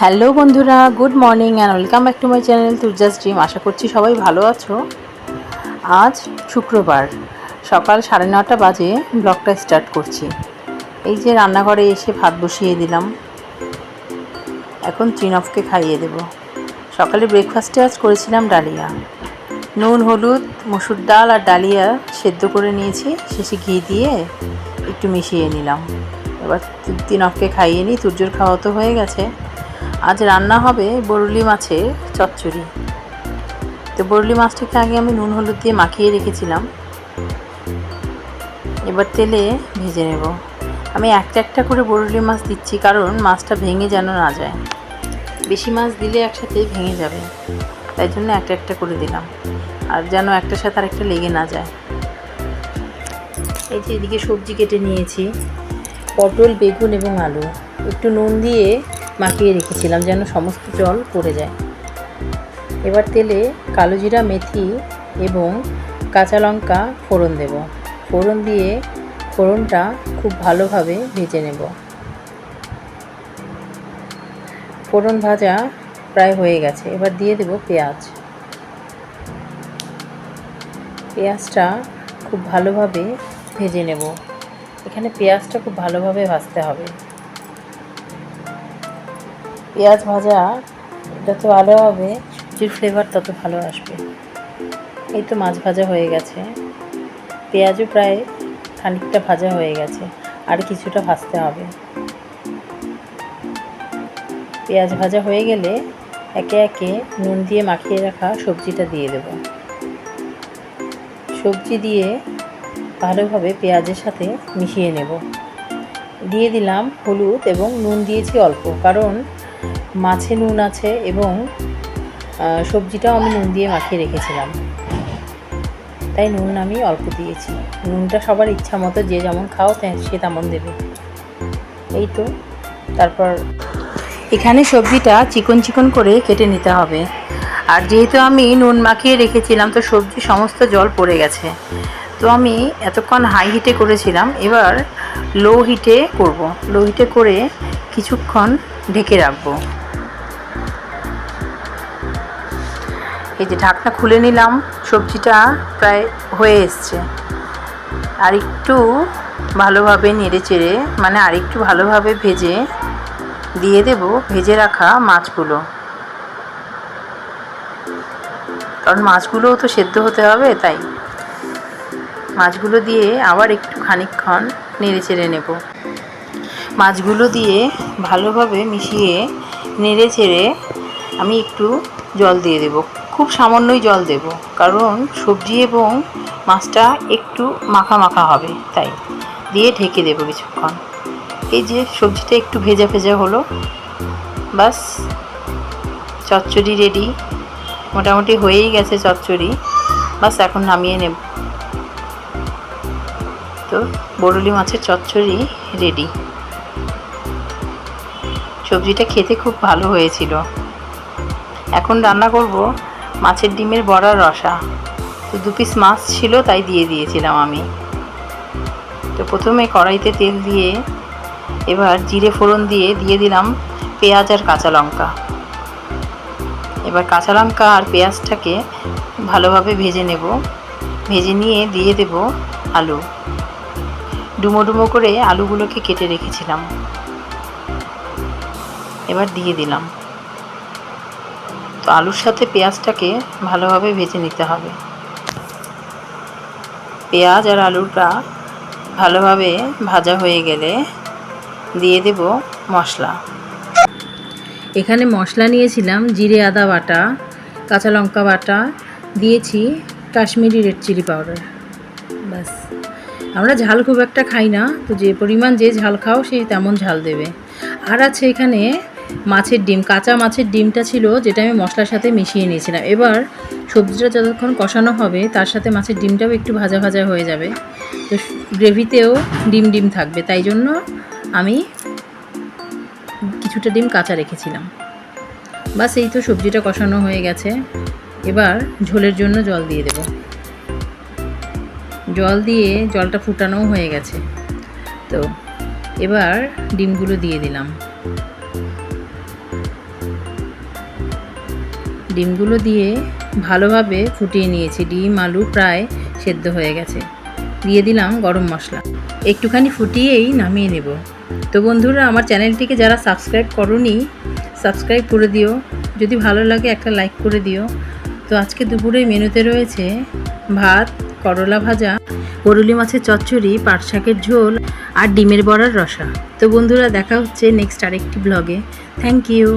Hello বন্ধুরা, good morning and welcome back to my channel Turja's dream আশা করছি সবাই ভালো আছো। আজ শুক্রবার, সকাল সাড়ে নটা বাজে ব্লগটা স্টার্ট করছি। এই যে রান্নাঘরে এসে ভাত বসিয়ে দিলাম। এখন ত্রিনফকে খাইয়ে দেব। সকালে ব্রেকফাস্টে আজ করেছিলাম ডালিয়া। নুন, হলুদ, মসুর ডাল আর ডালিয়া সেদ্ধ করে নিয়েছি। শেষে ঘি দিয়ে একটু মিশিয়ে নিলাম। এবার তিনককে খাইয়ে নিই তুর্যর খাওয়া তো হয়ে গেছে। আজ রান্না হবে বরুলি মাছের চচ্চড়ি। তো বরুলি মাছটাকে আগে আমি নুন, হলুদ দিয়ে মাখিয়ে রেখেছিলাম। এবার তেলে ভেজে নেব। আমি একটা একটা করে বরুলি মাছ দিচ্ছি কারণ মাছটা ভেঙে যেন না যায়। বেশি মাছ দিলে একসাথে ভেঙে যাবে। তাই জন্য একটা একটা করে দিলাম। আর যেন একটার সাথে আরেকটা লেগে না যায়। এই যে এদিকে সবজি কেটে নিয়েছি। পটল, বেগুন এবং আলু। একটু নুন দিয়ে মাখিয়ে রেখেছিলাম যেন সমস্ত জল পড়ে যায়। এবার তেলে কালো জিরা, মেথি এবং কাঁচা লঙ্কা ফোড়ন দেব। ফোড়ন দিয়ে ফোড়নটা খুব ভালোভাবে ভেজে নেব। ফোড়ন ভাজা প্রায় হয়ে গেছে। এবার দিয়ে দেব পেঁয়াজ। পেঁয়াজটা খুব ভালোভাবে ভেজে নেব। এখানে পেঁয়াজটা খুব ভালোভাবে ভাজতে হবে। পেঁয়াজ ভাজা, যত ভালো হবে সবজির ফ্লেভার তত ভালো আসবে। এই তো মাছ ভাজা হয়ে গেছে। পেঁয়াজও প্রায় খানিকটা ভাজা হয়ে গেছে। আর কিছুটা ভাজতে হবে। পেঁয়াজ ভাজা হয়ে গেলে একে একে নুন দিয়ে মাখিয়ে রাখা সবজিটা দিয়ে দেব। সবজি দিয়ে ভালোভাবে পেঁয়াজের সাথে মিশিয়ে নেব। দিয়ে দিলাম হলুদ এবং নুন দিয়েছি অল্প। কারণ মাছে নুন আছে এবং সবজিটাও আমি নুন দিয়ে মাখিয়ে রেখেছিলাম। তাই নুন আমি অল্প দিয়েছি। নুনটা সবার ইচ্ছা মতো যে যেমন খাও সে তেমন দেবে। এই তো। তারপর এখানে সবজিটা চিকন চিকন করে কেটে নিতে হবে। আর যেহেতু আমি নুন মাখিয়ে রেখেছিলাম, তো সবজি সমস্ত জল পড়ে গেছে। তো আমি এতক্ষণ হাই হিটে করেছিলাম। এবার লো হিটে করব। লো হিটে করে কিছুক্ষণ ঢেকে রাখব। এই যে ঢাকনা খুলে নিলাম, সবজিটা প্রায় হয়ে এসছে। আর একটু ভালোভাবে নেড়ে চেড়ে মানে আর একটু ভালোভাবে ভেজে দিয়ে দেব, ভেজে রাখা মাছগুলো। কারণ মাছগুলোও তো সেদ্ধ হতে হবে, তাই। মাছগুলো দিয়ে আবার একটু খানিকক্ষণ নেড়ে চেড়ে নেব। মাছগুলো দিয়ে ভালোভাবে মিশিয়ে নেড়ে চেড়ে আমি একটু জল দিয়ে দেব। খুব সামান্যই জল দেব। কারণ সবজি এবং মাছটা একটু মাখা মাখা হবে, তাই দিয়ে ঢেকে দেবো কিছুক্ষণ। এই যে সবজিটা একটু ভেজা ভেজা হলো, বাস চচ্চড়ি রেডি মোটামুটি হয়েই গেছে চচ্চড়ি, বাস এখন নামিয়ে নেব। তো বরুলি মাছের চচ্চড়ি রেডি সবজিটা খেতে খুব ভালো হয়েছিল। এখন রান্না করব মাছের ডিমের বড়ার রসা। তো দু পিস মাছ ছিল, তাই দিয়ে দিয়েছিলাম আমি। তো প্রথমে কড়াইতে তেল দিয়ে, এবার জিরে ফোড়ন দিয়ে দিয়ে দিলাম পেঁয়াজ আর কাঁচা লঙ্কা। এবার কাঁচা লঙ্কা আর পেঁয়াজটাকে ভালোভাবে ভেজে নেব। ভেজে নিয়ে দিয়ে দেব আলু। ডুমো ডুমো করে আলুগুলোকে কেটে রেখেছিলাম। এবার দিয়ে দিলাম। তো আলুর সাথে পেঁয়াজটাকে ভালোভাবে ভেজে নিতে হবে। পেঁয়াজ আর আলুটা ভালোভাবে ভাজা হয়ে গেলে দিয়ে দেব মশলা। এখানে মশলা নিয়েছিলাম জিরে আদা বাটা, কাঁচা লঙ্কা বাটা, দিয়েছি কাশ্মীরি রেড চিলি পাউডার। ব্যাস। আমরা ঝাল খুব একটা খাই না, তো যে পরিমাণ যে ঝাল খাও সে তেমন ঝাল দেবে। আর আছে এখানে মাছের ডিম, কাঁচা মাছের ডিমটা ছিল যেটা আমি মশলার সাথে মিশিয়ে নিয়েছিলাম। এবার সবজিটা যতক্ষণ কষানো হবে, তার সাথে মাছের ডিমটাও একটু ভাজা ভাজা হয়ে যাবে। তো গ্রেভিতেও ডিম ডিম থাকবে, তাই জন্য আমি কিছুটা ডিম কাঁচা রেখেছিলাম। বাস, এই তো সবজিটা কষানো হয়ে গেছে। এবার ঝোলের জন্য জল দিয়ে দেব। জল দিয়ে জলটা ফুটানোও হয়ে গেছে। তো এবার ডিমগুলো দিয়ে দিলাম। ডিমগুলো দিয়ে ভালোভাবে ফুটিয়ে নিয়েছি। ডিম, আলু প্রায় সেদ্ধ হয়ে গেছে। দিয়ে দিলাম গরম মশলা। একটুখানি ফুটিয়েই নামিয়ে নেব। তো বন্ধুরা, আমার চ্যানেলটিকে যারা সাবস্ক্রাইব করনি, সাবস্ক্রাইব করে দিও। যদি ভালো লাগে, একটা লাইক করে দিও। তো আজকে দুপুরে মেনুতে রয়েছে ভাত, করলা ভাজা করলি মাছের চচ্চড়ি, পাট শাকের ঝোল আর ডিমের বড়ার রসা। তো বন্ধুরা, দেখা হচ্ছে নেক্সট আরেকটি ব্লগে থ্যাংক ইউ